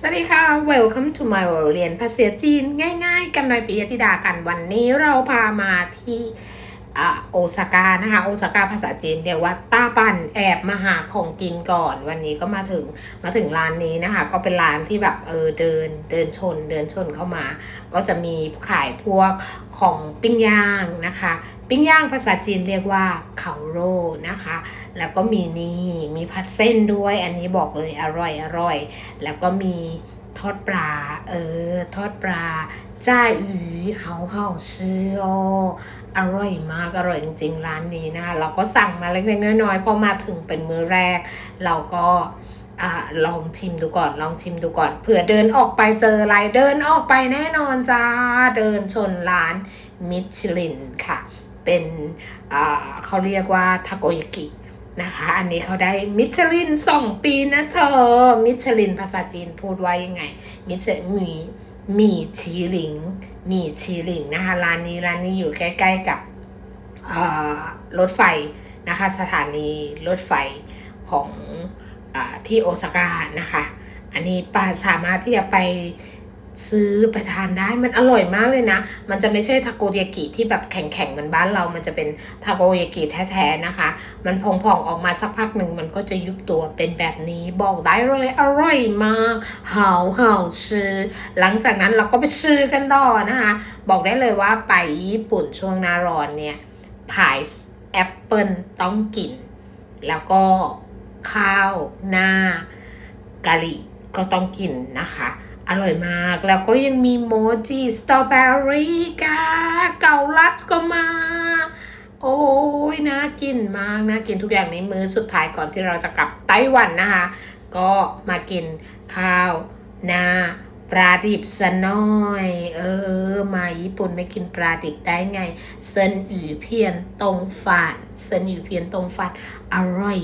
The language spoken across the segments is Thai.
สวัสดีค่ะ Welcome to my world เรียนภาษาจีน ง่ายๆ กันหน่อยปิยธิดากันวันนี้เราพามาที่ โอซาก้านะคะ โอซาก้าภาษาจีนเรียกว่าต้าปันแอบมาหาของกินก่อน วันนี้ก็มาถึงมาถึงร้านนี้นะคะ ก็เป็นร้านที่แบบเออเดินเดินชนเดินชนเข้ามา ก็จะมีขายพวกของปิ้งย่างนะคะ ปิ้งย่างภาษาจีนเรียกว่าเขาโร่นะคะ แล้วก็มีนี่มีผัดเส้นด้วย อันนี้บอกเลยอร่อยอร่อย แล้วก็มี ทอดปลา เออ ทอดปลาจ้าหยูเฮาเฮาชื่ออร่อยมากอร่อยจริงๆร้านนี้นะคะเราก็สั่งมาเล็กๆน้อยๆพอมาถึงเป็นมื้อแรก เราก็อ่าลองชิมดูก่อนลองชิมดูก่อนเผื่อเดินออกไปเจออะไรเดินออกไปแน่นอนจ้าเดินชนร้านมิชลินค่ะ เป็นอ่าเขาเรียกว่าทาโกยากิ นะคะ อันนี้เขาได้มิชลินสองปีนะเธอ มิชลินภาษาจีนพูดว่ายังไง มิชมีมีชีหลิง มีชีหลิงนะคะ ร้านนี้ร้านนี้อยู่ใกล้ๆกับรถไฟนะคะ สถานีรถไฟของอที่โอซาก้านะคะ อันนี้ป้าสามารถที่จะไป ซื้อไปทานได้มันอร่อยมากเลยนะ มันจะไม่ใช่ทาโกยากิที่แบบแข็งๆเหมือนบ้านเรา มันจะเป็นทาโกยากิแท้ๆนะคะ มันพองๆออกมาสักพักหนึ่งมันก็จะยุบตัวเป็นแบบนี้บอกได้เลยอร่อยมากหาวหาวชื่อหลังจากนั้นเราก็ไปซื้อกันต่อนะคะ บอกได้เลยว่าไปญี่ปุ่นช่วงหน้าร้อนเนี่ยพายแอปเปิลต้องกิน แล้วก็ข้าวหน้ากะหรี่ก็ต้องกินนะคะ อร่อยมาก แล้วก็ยังมีโมจิสตรอเบอรี่กาเกาลัดก็มา โอ้ยน่ากินมากน่ากินทุกอย่างในมื้อสุดท้ายก่อนที่เราจะกลับไต้หวันนะคะ ก็มากินข้าวหน้าปลาดิบซะหน่อย เออ มาญี่ปุ่นไม่กินปลาดิบได้ไง เซนหยูเพียนตรงฝาดเซนหยูเพียนตรงฝาดอร่อย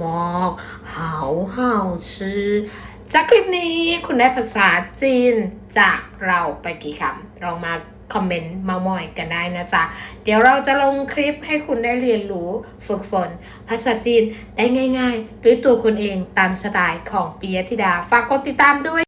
มากหาวหาชื่อ จากคลิปนี้คุณได้ภาษาจีนจากเราไปกี่คำลองมาคอมเมนต์มามอยกันได้นะจ๊ะ เดี๋ยวเราจะลงคลิปให้คุณได้เรียนรู้ฝึกฝน ภาษาจีนได้ง่ายๆด้วยตัวคุณเองตามสไตล์ของปิยธิดา ฝากกดติดตามด้วย